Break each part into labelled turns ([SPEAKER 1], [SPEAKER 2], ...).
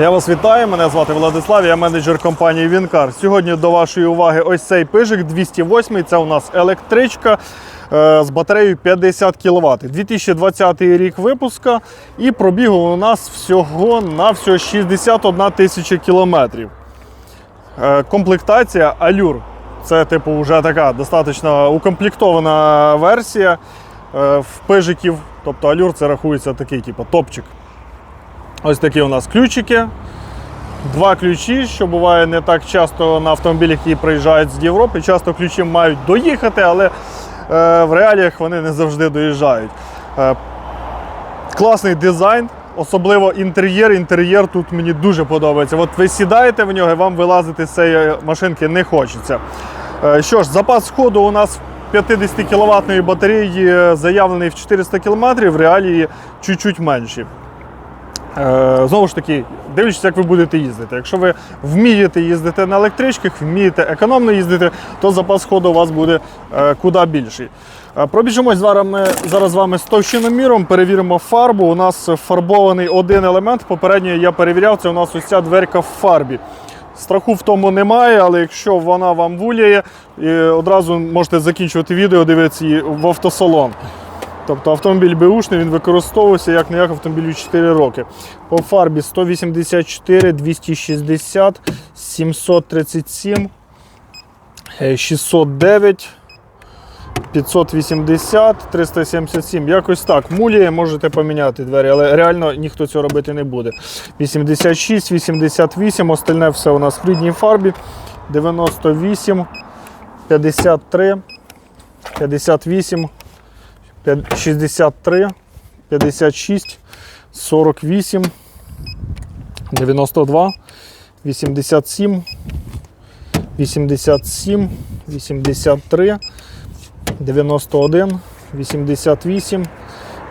[SPEAKER 1] Я вас вітаю, мене звати Владислав, я менеджер компанії Вінкар. Сьогодні до вашої уваги ось цей пижик 208. Це у нас електричка е, з батареєю 50 кВт. 2020 рік випуска і пробігу у нас всього на всього 61 тисяча кілометрів. Е, Комплектація Allure. Це, типу, вже така достатньо укомплектована версія е, в пижиків. Тобто Allure це рахується такий, типу, топчик. Ось такі у нас ключики. Два ключі, що буває не так часто на автомобілях, які приїжджають з Європи. Часто ключі мають доїхати, але е, в реаліях вони не завжди доїжджають. Е, класний дизайн, особливо інтер'єр. Інтер'єр тут мені дуже подобається. От ви сідаєте в нього і вам вилазити з цієї машинки не хочеться. Е, що ж, запас ходу у нас 50 кВт батареї заявлений в 400 км, в реалії чуть-чуть менші. Е, Знову ж таки, дивлячись, як ви будете їздити. Якщо ви вмієте їздити на електричках, вмієте економно їздити, то запас ходу у вас буде е, куди більший. Е, Пробіжимось зараз, ми, зараз з вами з товщиноміром, перевіримо фарбу. У нас фарбований один елемент. Попередньо я перевіряв, це у нас ось ця дверка в фарбі. Страху в тому немає, але якщо вона вам вуляє, одразу можете закінчувати відео, дивитися її в автосалон. Тобто автомобіль Бушний він використовувався як не як автомобілю 4 роки. По фарбі 184, 260, 737, е, 609, 580, 377. Якось так. Муліє, можете поміняти двері, але реально ніхто цього робити не буде. 86, 88, остальне все у нас в рідній фарбі. 98, 53, 58. 63, 56, 48, 92, 87, 87, 83, 91, 88,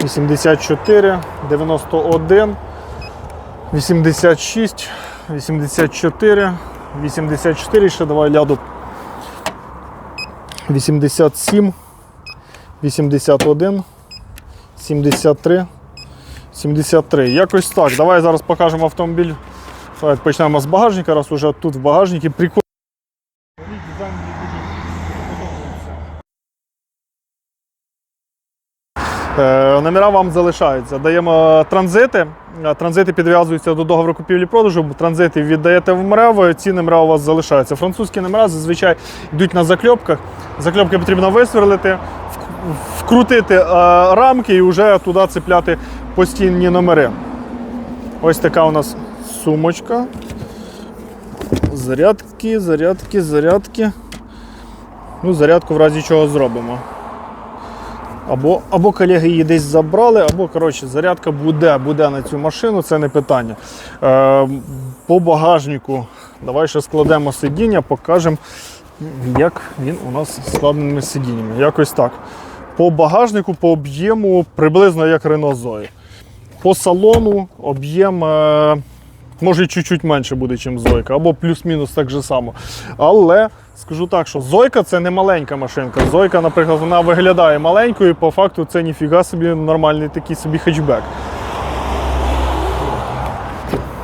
[SPEAKER 1] 84, 91, 86, 84, 84, ще давай ляду. 87, 81, 73, 73. Якось так. Давай зараз покажемо автомобіль. Давай Почнемо з багажника, раз уже тут в багажнику. Прикольно. Е, Номера вам залишаються. Даємо транзити. Е, Транзити підв'язуються до договору купівлі-продажу. Транзити віддаєте в МРЕВ, ці номера у вас залишаються. Французькі номера зазвичай йдуть на закльопках. Закльопки потрібно висверлити, вкрутити е, рамки і вже туди цепляти постійні номери. Ось така у нас сумочка. Зарядки, зарядки, зарядки. Ну, зарядку в разі чого зробимо. Або, або колеги її десь забрали, або коротше, зарядка буде, буде на цю машину, це не питання. Е, по багажнику давай ще складемо сидіння, покажемо, як він у нас складеними сидіннями. Якось так. По багажнику, по об'єму приблизно як Renault Zoe. По салону об'єм е, може чуть-чуть менше буде, ніж Зойка, або плюс-мінус так же само. Але скажу так, що Зойка це не маленька машинка. Зойка, наприклад, вона виглядає маленькою, по факту це ніфіга собі нормальний такий собі хетчбек.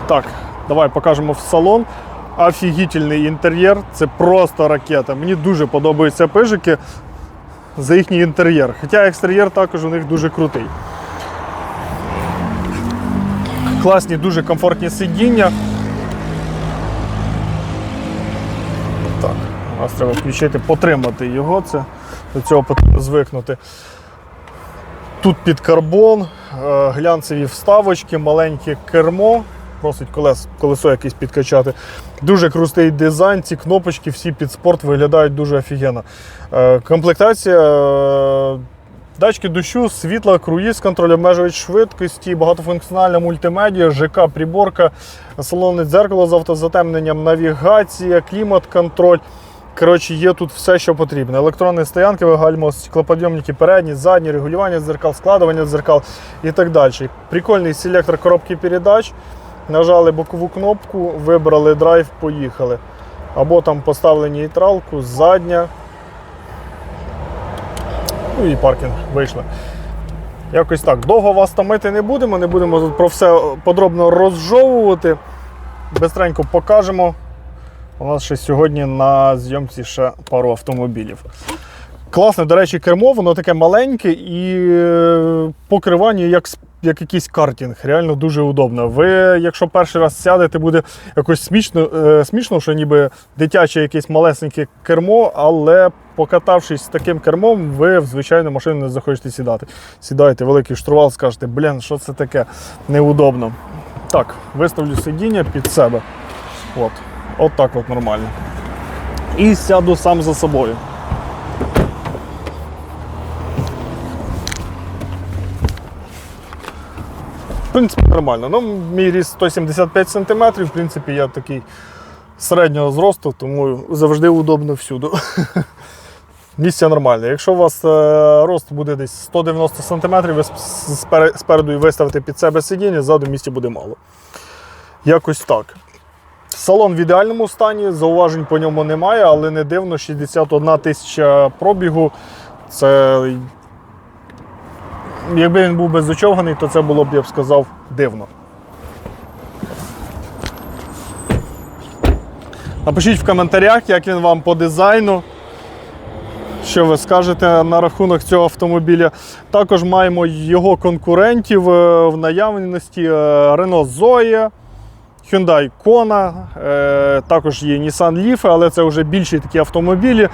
[SPEAKER 1] Так, давай покажемо в салон. Офігітельний інтер'єр, це просто ракета. Мені дуже подобаються пижики за їхній інтер'єр. Хоча екстер'єр також у них дуже крутий. Класні, дуже комфортні сидіння. Так, у нас треба включити, потримати його. Це, до цього потрібно звикнути. Тут під карбон, е, глянцеві вставочки, маленьке кермо. Просить колес, колесо якесь підкачати. Дуже крутий дизайн, ці кнопочки всі під спорт виглядають дуже офігенно. Е, Комплектація. е, Датчики дощу, світла, круїз, контроль обмежувач швидкості, багатофункціональна мультимедіа, ЖК, приборка, салонне дзеркало з автозатемненням, навігація, клімат-контроль. Коротше, є тут все, що потрібно. Електронні стоянки, гальмо, стеклоподйомники передні, задні, регулювання дзеркал, складування дзеркал і так далі. Прикольний селектор коробки передач. Нажали бокову кнопку, вибрали драйв, поїхали. Або там поставили нейтралку, задня. Ну і паркінг вийшли. Якось так. Довго вас томити не будемо, не будемо про все подробно розжовувати. бистренько покажемо. У нас ще сьогодні на зйомці ще пару автомобілів. Класне, до речі, кермо, воно таке маленьке і е, по керуванню як, як якийсь картинг. Реально дуже удобно. Ви, якщо перший раз сядете, буде якось смішно, е, смішно, що ніби дитяче якесь малесеньке кермо, але покатавшись з таким кермом, ви в звичайну машину не захочете сідати. Сідаєте великий штурвал, скажете, блін, що це таке неудобно. Так, виставлю сидіння під себе. От. От так от нормально. І сяду сам за собою. Принципі, нормально. Ну, мій ріст 175 см, в принципі, я такий середнього зросту, тому завжди удобно всюди. Місця нормальне. Якщо у вас е, рост буде десь 190 см, ви сп- спереду виставите під себе сидіння, ззаду місця буде мало. Якось так. Салон в ідеальному стані, зауважень по ньому немає, але не дивно, 61 тисяча пробігу. Це якби він був безочовганий, то це було б, я б сказав, дивно. Напишіть в коментарях, як він вам по дизайну. Що ви скажете на рахунок цього автомобіля? Також маємо його конкурентів е, в наявності е, Renault Zoe, Hyundai Kona, е, також є Nissan Leaf, але це вже більші такі автомобілі.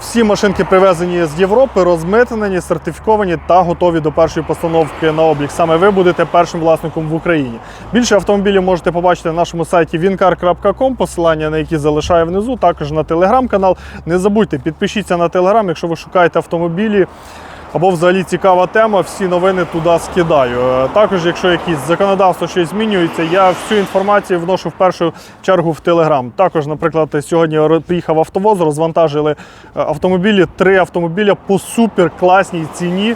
[SPEAKER 1] Всі машинки привезені з Європи, розмитнені, сертифіковані та готові до першої постановки на облік. Саме ви будете першим власником в Україні. Більше автомобілів можете побачити на нашому сайті wincar.com, посилання на які залишаю внизу, також на телеграм-канал. Не забудьте, підпишіться на телеграм, якщо ви шукаєте автомобілі. Або взагалі цікава тема, всі новини туди скидаю. Е, Також, якщо якісь законодавство щось змінюється, я всю інформацію вношу в першу чергу в Телеграм. Також, наприклад, сьогодні приїхав автовоз, розвантажили е, автомобілі, три автомобіля по супер класній ціні.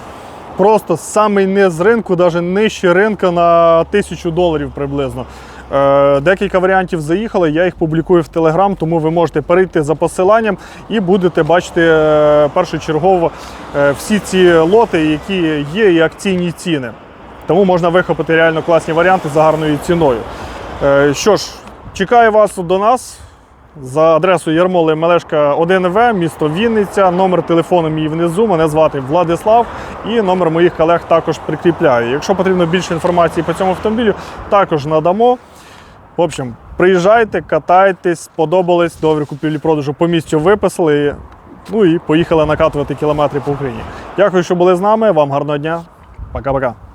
[SPEAKER 1] Просто самий низ ринку, навіть нижче ринка на тисячу доларів приблизно. Е, Декілька варіантів заїхали, я їх публікую в Телеграм, тому ви можете перейти за посиланням і будете бачити е, першочергово е, всі ці лоти, які є, і акційні ціни. Тому можна вихопити реально класні варіанти за гарною ціною. Що ж, чекаю вас до нас за адресою Ярмоли Мелешка 1В, місто Вінниця. Номер телефону мій внизу. Мене звати Владислав і номер моїх колег також прикріпляю. Якщо потрібно більше інформації по цьому автомобілю, також надамо. В общем, приїжджайте, катайтесь, сподобались, договір купівлі-продажу по місцю виписали. Ну і поїхали накатувати кілометри по Україні. Дякую, що були з нами. Вам гарного дня. Пока-пока.